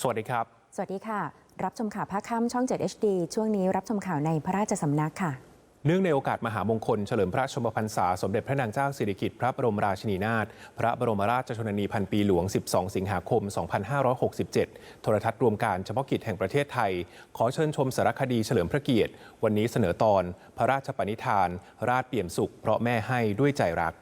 สวัสดีครับ สวัสดีค่ะ รับชมข่าวภาคค่ำช่อง 7 HD ช่วงนี้รับชมข่าวในพระราชสำนักค่ะ เนื่องในโอกาสมหามงคล เฉลิมพระชนมพรรษา สมเด็จพระนางเจ้าสิริกิติ์พระบรมราชินีนาถพระบรมราชชนนีพันปีหลวง 12 สิงหาคม 2567 โทรทัศน์รวมการเฉพาะกิจแห่งประเทศไทย ขอเชิญชมสารคดีเฉลิมพระเกียรติ วันนี้เสนอตอน พระราชปณิธาน ราชเปี่ยมสุข เพราะแม่ให้ด้วยใจรัก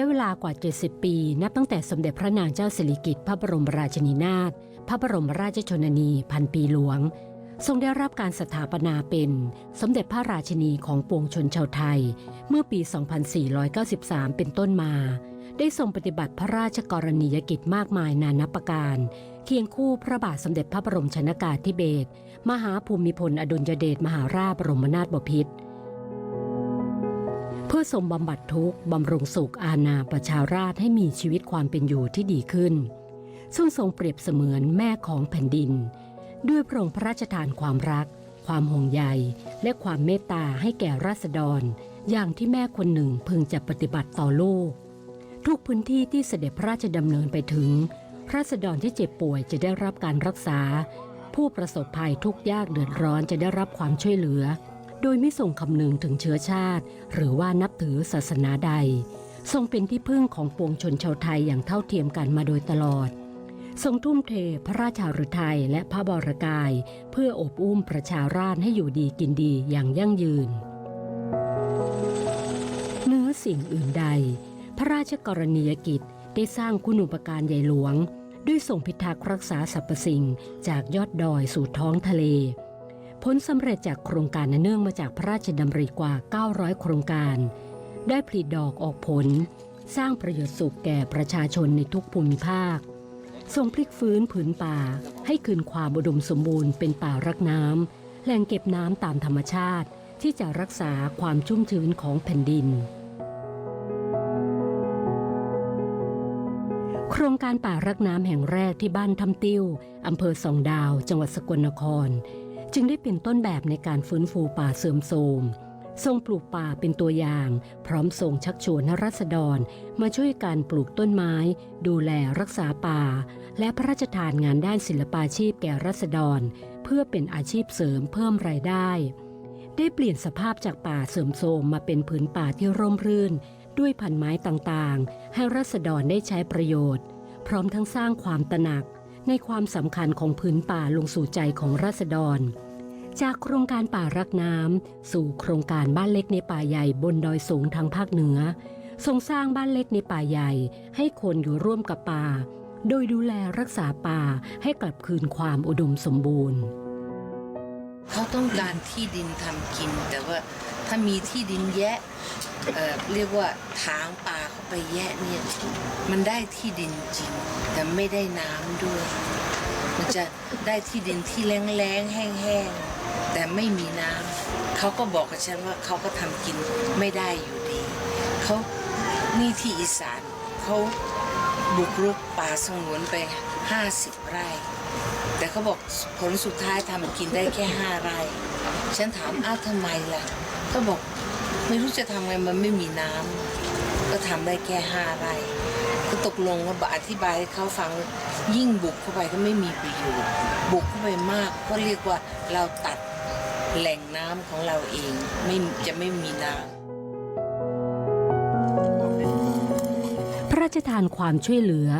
ยะเวลากว่า 70 ปี นับตั้งแต่สมเด็จพระนางเจ้าสิริกิติ์พระบรมราชินีนาถพระบรมราชชนนีพันปีหลวง ทรงได้รับการสถาปนาเป็น สมเด็จพระราชินีของปวงชนชาวไทย เมื่อปี 2493 เป็นต้นมา ได้ทรงปฏิบัติพระราชกรณียกิจมากมายนานับประการ เคียงคู่พระบาทสมเด็จพระบรมชนากาธิเบศรมหาภูมิพลอดุลยเดชมหาราชบรมนาถบพิตร เพื่อทรงบำบัดทุกข์บำรุงสุขอาณาประชาราชให้มีชีวิตความเป็นอยู่ที่ดีขึ้น ซึ่งทรงเปรียบเสมือนแม่ของแผ่นดิน ด้วยพระองค์พระราชทานความรัก ความห่วงใย และความเมตตาให้แก่ราษฎร อย่างที่แม่คนหนึ่งพึงจะปฏิบัติต่อลูก ทุกพื้นที่ที่เสด็จพระราชดำเนินไปถึง ราษฎรที่เจ็บป่วยจะได้รับการรักษา ผู้ประสบภัยทุกยากเดือดร้อนจะได้รับความช่วยเหลือ โดยไม่ส่งคำนึงถึงเชื้อชาติ หรือว่านับถือศาสนาใด ทรงเป็นที่พึ่งของปวงชนชาวไทยอย่างเท่าเทียมกันมาโดยตลอด ทรงทุ่มเทพระราชาฤทัยและพระบรกาย เพื่ออบอุ้มประชาราษฎรให้อยู่ดีกินดีอย่างยั่งยืนเนื้อสิ่งอื่นใด พระราชกรณียกิจได้สร้างคุณูปการใหญ่หลวง ด้วยส่งพิทักษ์รักษาสรรพสิ่งจากยอดดอยสู่ท้องทะเล ผลสำเร็จจากโครงการนเนื่องมาจากพระราชดำริกว่า 900 โครงการ ได้ผลิดอกออกผล สร้างประโยชน์สุขแก่ประชาชนในทุกภูมิภาคทรงพลิกฟื้นผืนป่า ให้คืนความอุดมสมบูรณ์เป็นป่ารักน้ำแหล่งเก็บน้ำตามธรรมชาติ ที่จะรักษาความชุ่มชื้นของแผ่นดิน โครงการป่ารักน้ำแห่งแรกที่บ้านทำติ้วอำเภอสองดาว จังหวัดสกลนคร จึงได้เป็นต้นแบบในการฟื้นฟูป่าเสื่อมโทรมทรงปลูกป่าเป็นตัวอย่าง พร้อมทรงชักชวนรัษฎร มาช่วยการปลูกต้นไม้ ดูแลรักษาป่า และพระราชทานงานด้านศิลปาชีพแก่รัษฎร เพื่อเป็นอาชีพเสริมเพิ่มรายได้ ได้เปลี่ยนสภาพจากป่าเสื่อมโทรมมาเป็นผืนป่าที่ร่มรื่น ด้วยพันไม้ต่างๆ ให้รัษฎรได้ใช้ประโยชน์ พร้อมทั้งสร้างความตระหนัก ในความสำคัญของพื้นป่าลงสู่ใจของราษฎร จากโครงการป่ารักน้ำสู่โครงการบ้านเล็กในป่าใหญ่บนดอยสูงทางภาคเหนือ ทรงสร้างบ้านเล็กในป่าใหญ่ ให้คนอยู่ร่วมกับป่า โดยดูแลรักษาป่าให้กลับคืนความอุดมสมบูรณ์ เขาต้องการที่ดินทำกิน แต่ว่าถ้ามีที่ดินแยะเอ่อเรียกว่าถางป่าเข้า ไปแยะเนี่ยมันได้ที่ดินจริง แต่ไม่ได้น้ำด้วย มันจะได้ที่ดินที่แล้งๆแห้งๆแต่ไม่มีน้ำเขาก็บอกกับฉันว่าเขาก็ทำกินไม่ได้อยู่ดีเขานี่ที่อีสานเขาบุกรุกป่าสงวนไป 50 ไร่ แต่เขาบอกผลสุดท้ายทำกินได้แค่ห้าไร่ ฉันถามอ้าวทำไมล่ะเขาบอกไม่รู้จะทำไงมันไม่มีน้ำ ทำได้แค่ห้าไร่ก็ตกลงว่าอธิบายให้เขาฟังยิ่งบุกเข้าไปก็ไม่มีประโยชน์บุกเข้าไปมากก็เรียกว่าเราตัดแหล่งน้ำของเราเองไม่จะไม่มีน้ำพระราชทานความช่วยเหลือ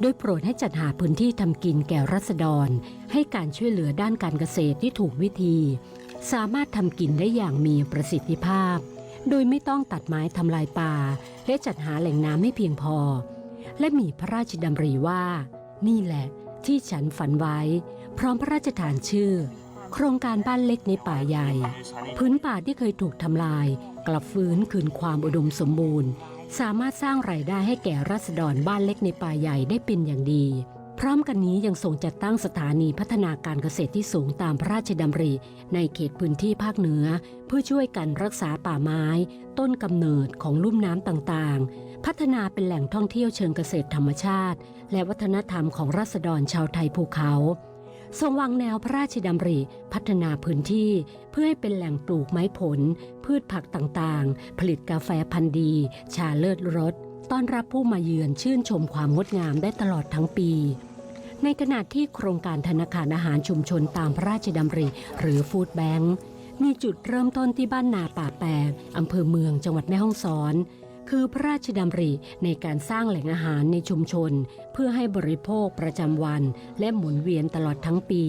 โดยโปรดให้จัดหาพื้นที่ทำกินแก่รัษฎร ให้การช่วยเหลือด้านการเกษตรที่ถูกวิธี สามารถทำกินได้อย่างมีประสิทธิภาพ โดยไม่ต้องตัดไม้ทำลายป่า และจัดหาแหล่งน้ำให้เพียงพอ และมีพระราชดำริว่า นี่แหละที่ฉันฝันไว้ พร้อมพระราชทานชื่อ โครงการบ้านเล็กในป่าใหญ่ พื้นป่าที่เคยถูกทำลาย กลับฟื้นคืนความอุดมสมบูรณ์ สามารถสร้างรายได้ให้แก่รัษฎรบ้านเล็กในป่าใหญ่ได้เป็นอย่างดี พร้อมกันนี้ยังทรงจัดตั้งสถานีพัฒนาการเกษตรที่สูงตามพระราชดำริในเขตพื้นที่ภาคเหนือ เพื่อช่วยกันรักษาป่าไม้ ต้นกำเนิดของลุ่มน้ำต่างๆ พัฒนาเป็นแหล่งท่องเที่ยวเชิงเกษตรธรรมชาติ และวัฒนธรรมของรัษฎรชาวไทยภูเขาทรงวางแนวพระราชดำริ พัฒนาพื้นที่ เพื่อให้เป็นแหล่งปลูกไม้ผล พืชผักต่างๆ ผลิตกาแฟพันธุ์ดี ชาเลิศรส ต้อนรับผู้มาเยือนชื่นชมความงดงามได้ตลอดทั้งปี ในขณะที่โครงการธนาคารอาหารชุมชนตามพระราชดำริ หรือฟู้ดแบงค์มีจุดเริ่มต้นที่บ้านนาป่าแปกอำเภอเมืองจังหวัดแม่ฮ่องสอน คือพระราชดำริในการสร้างแหล่งอาหารในชุมชน เพื่อให้บริโภคประจำวัน และหมุนเวียนตลอดทั้งปี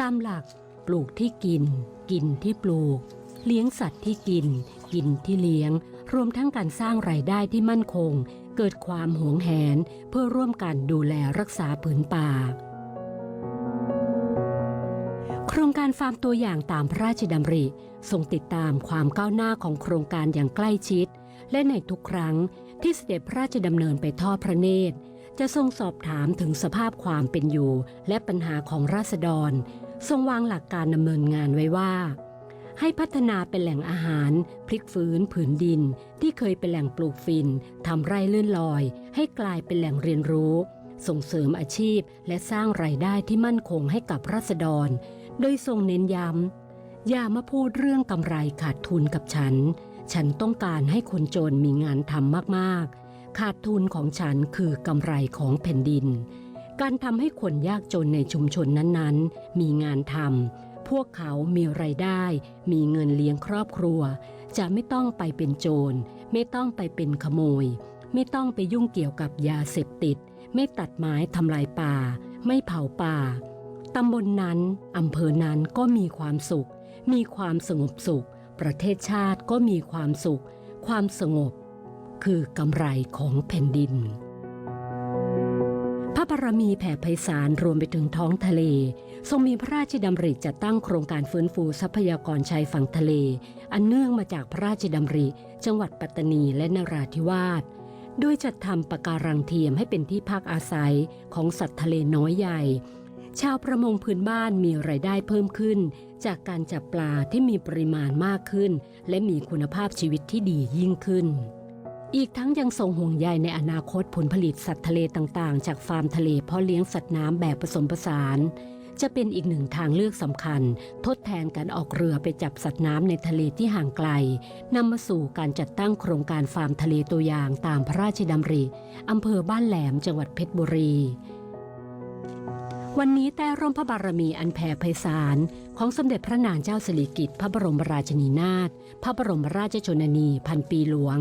ตามหลัก ปลูกที่กิน กินที่ปลูก เลี้ยงสัตว์ที่กิน กินที่เลี้ยง รวมทั้งการสร้างรายได้ที่มั่นคง เกิดความหวงแหนเพื่อร่วมกันดูแลรักษาผืนป่า โครงการฟาร์มตัวอย่างตามพระราชดำริทรงติดตามความก้าวหน้าของโครงการอย่างใกล้ชิด และในทุกครั้งที่เสด็จพระราชดำเนินไปทอดพระเนตร จะทรงสอบถามถึงสภาพความเป็นอยู่ และปัญหาของราษฎร ทรงวางหลักการดำเนินงานไว้ว่า ให้พัฒนาเป็นแหล่งอาหารพลิกฟื้นผืนดิน ที่เคยเป็นแหล่งปลูกฟินทำไร่เลื่อนลอย ให้กลายเป็นแหล่งเรียนรู้ ส่งเสริมอาชีพและสร้างรายได้ที่มั่นคงให้กับราษฎร โดยทรงเน้นย้ำอย่ามาพูดเรื่องกำไรขาดทุนกับฉัน ฉันต้องการให้คนจนมีงานทำมากๆ ขาดทุนของฉันคือกำไรของแผ่นดิน การทำให้คนยากจนในชุมชนนั้นๆ มีงานทำ พวกเขามีไรายได้ มีเงินเลี้ยงครอบครัว จะไม่ต้องไปเป็นโจร ไม่ต้องไปเป็นขโมย ไม่ต้องไปยุ่งเกี่ยวกับยาเสพติด ไม่ตัดไม้ทำลายป่า ไม่เผาป่าตำบลนนั้นอำเภอนั้นก็มีความสุข มีความสงบสุข ประเทศชาติก็มีความสุข ความสงบ คือกำไรของแผ่นดิน พระบารมีแผ่ไพศาลรวมไปถึงท้องทะเล ทรงมีพระราชดำริจัดตั้งโครงการฟื้นฟูทรัพยากรชายฝั่งทะเล อันเนื่องมาจากพระราชดำริ จังหวัดปัตตานีและนราธิวาสโดยจัดทำปะการังเทียมให้เป็นที่พักอาศัยของสัตว์ทะเลน้อยใหญ่ ชาวประมงพื้นบ้านมีไรายได้เพิ่มขึ้น จากการจับปลาที่มีปริมาณมากขึ้น และมีคุณภาพชีวิตที่ดียิ่งขึ้น อีกทั้งยังทรงห่วงใยในอนาคตผลผลิตสัตว์ทะเลต่างๆ จากฟาร์มทะเลเพาะเลี้ยงสัตว์น้ำแบบผสมผสาน จะเป็นอีกหนึ่งทางเลือกสำคัญ ทดแทนการออกเรือไปจับสัตว์น้ำในทะเลที่ห่างไกลนำมาสู่การจัดตั้งโครงการฟาร์มทะเลตัวอย่างตามพระราชดำริอำเภอบ้านแหลมจังหวัดเพชรบุรี วันนี้แต่ร่มพระบารมีอันแผ่ไพศาลของสมเด็จพระนางเจ้าสิริกิติ์พระบรมราชินีนาถพระบรมราชชนนีพันปีหลวง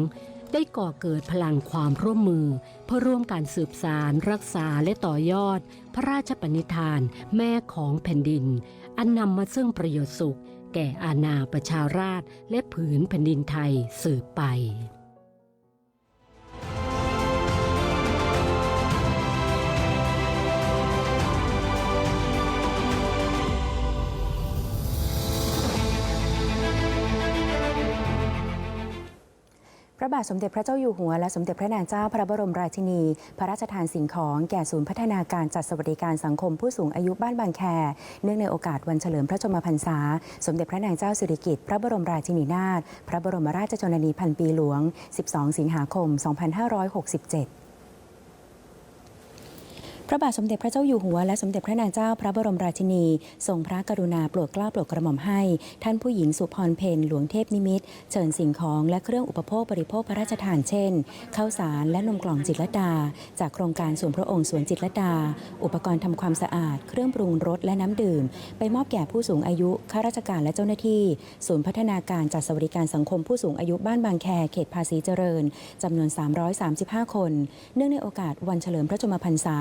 ได้ก่อเกิดพลังความร่วมมือ เพื่อร่วมการสืบสาร รักษาและต่อยอด พระราชปณิธานแม่ของแผ่นดิน อันนำมาซึ่งประโยชน์สุข แก่อาณาประชาราษฎรและผืนแผ่นดินไทยสืบไป พระบาทสมเด็จพระเจ้าอยู่หัวและสมเด็จพระนางเจ้าพระบรมราชินี พระราชทานสิ่งของแก่ศูนย์พัฒนาการจัดสวัสดิการสังคมผู้สูงอายุบ้านบางแค เนื่องในโอกาสวันเฉลิมพระชนมพรรษา สมเด็จพระนางเจ้าสิริกิติ์พระบรมราชินีนาถพระบรมราชชนนีพันปีหลวง 12 สิงหาคม 2567 พระบาทสมเด็จพระเจ้าอยู่หัวและสมเด็จพระนางเจ้าพระบรมราชินีทรงพระกรุณาโปรดเกล้าโปรดกระหม่อมให้ ท่านผู้หญิงสุพรเพนหลวงเทพนิมิตเชิญสิ่งของและเครื่องอุปโภคบริโภคพระราชทานเช่นข้าวสารและนมกล่องจิตรดา จากโครงการส่วนพระองค์สวนจิตรดา อุปกรณ์ทำความสะอาด เครื่องปรุงรสและน้ำดื่ม ไปมอบแก่ผู้สูงอายุข้าราชการและเจ้าหน้าที่ ศูนย์พัฒนาการจัดสวัสดิการสังคมผู้สูงอายุบ้านบางแคเขตภาษีเจริญจำนวน 335 คน เนื่องในโอกาสวันเฉลิมพระชนมพรรษา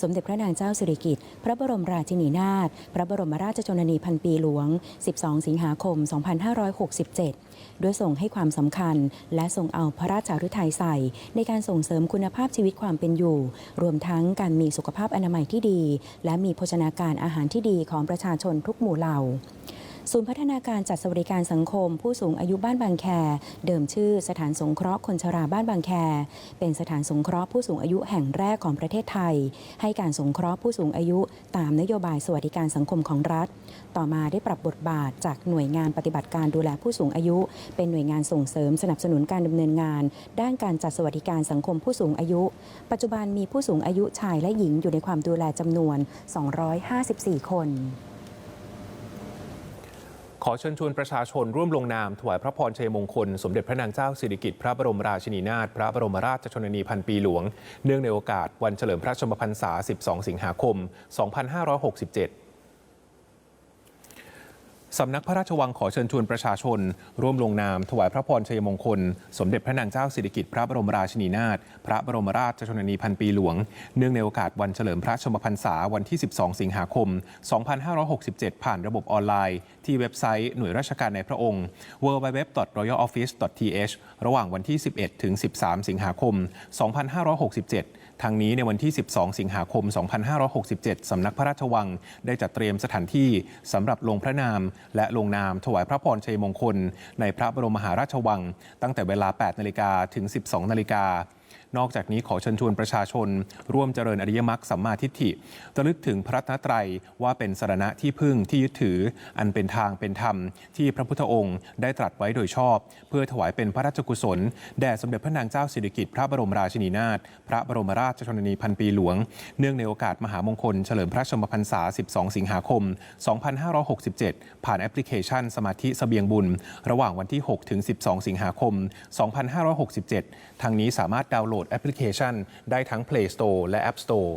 สมเด็จพระนางเจ้าสิริกิติ์พระบรมราชินีนาถพระบรมราชชนนีพันปีหลวง 12 สิงหาคม 2567 ด้วยส่งให้ความสำคัญ และส่งเอาพระราชาฤทัยใส่ ในการส่งเสริมคุณภาพชีวิตความเป็นอยู่ รวมทั้งการมีสุขภาพอนามัยที่ดี และมีโภชนาการอาหารที่ดีของประชาชนทุกหมู่เหล่า ศูนย์พัฒนาการจัดสวัสดิการสังคม ผู้สูงอายุบ้านบางแค เดิมชื่อสถานสงเคราะห์คนชราบ้านบางแค เป็นสถานสงเคราะห์ผู้สูงอายุแห่งแรกของประเทศไทย ให้การสงเคราะห์ผู้สูงอายุตามนโยบายสวัสดิการสังคมของรัฐ ต่อมาได้ปรับบทบาทจากหน่วยงานปฏิบัติการดูแลผู้สูงอายุ เป็นหน่วยงานส่งเสริมสนับสนุนการดำเนินงาน ด้านการจัดสวัสดิการสังคมผู้สูงอายุ ปัจจุบันมีผู้สูงอายุชายและหญิงอยู่ในความดูแลจำนวน 254 คน ขอเชิญชวนประชาชนร่วมลงนาม ถวายพระพรชัยมงคล สมเด็จพระนางเจ้าสิริกิติ์พระบรมราชินีนาถพระบรมราชชนนีพันปีหลวง เนื่องในโอกาสวันเฉลิมพระชนมพรรษา 12 สิงหาคม 2567 สำนักพระราชวังขอเชิญชวนประชาชน ร่วมลงนาม ถวายพระพรชัยมงคล สมเด็จพระนางเจ้าสิริกิติ์พระบรมราชินีนาถพระบรมราชชนนีพันปีหลวง เนื่องในโอกาสวันเฉลิมพระชมพรรษาวันที่ 12 สิงหาคม 2567 ผ่านระบบออนไลน์ ที่เว็บไซต์หน่วยราชการในพระองค์ www.royaloffice.th ระหว่างวันที่ 11 ถึง 13 สิงหาคม 2567 ทางนี้ในวันที่ 12 สิงหาคม 2567 สำนักพระราชวัง ได้จัดเตรียมสถานที่สำหรับลงพระนาม และลงนามถวายพระพรชัยมงคล ในพระบรมมหาราชวัง ตั้งแต่เวลา 8 นาฬิกาถึง 12 นาฬิกา นอกจากนี้ขอเชิญชวนประชาชน ร่วมเจริญอริยมรรคสัมมาทิฏฐิระลึกถึงพระรัตนตรัยว่าเป็นสรณะที่พึ่งที่ยึดถือ อันเป็นทางเป็นธรรม ที่พระพุทธองค์ได้ตรัสไว้โดยชอบ เพื่อถวายเป็นพระราชกุศลแด่สมเด็จพระนางเจ้าสิริกิติ์พระบรมราชินีนาถพระบรมราชชนนีพันปีหลวง เนื่องในโอกาสมหามงคล เฉลิมพระชนมพรรษา 12 สิงหาคม 2567 ผ่านแอปพลิเคชันสมาธิเสบียงบุญ ระหว่างวันที่ 6 ถึง 12 สิงหาคม 2567 ทางนี้สามารถดาวน์โหลดแอปพลิเคชัน ได้ทั้ง Play Store และ App Store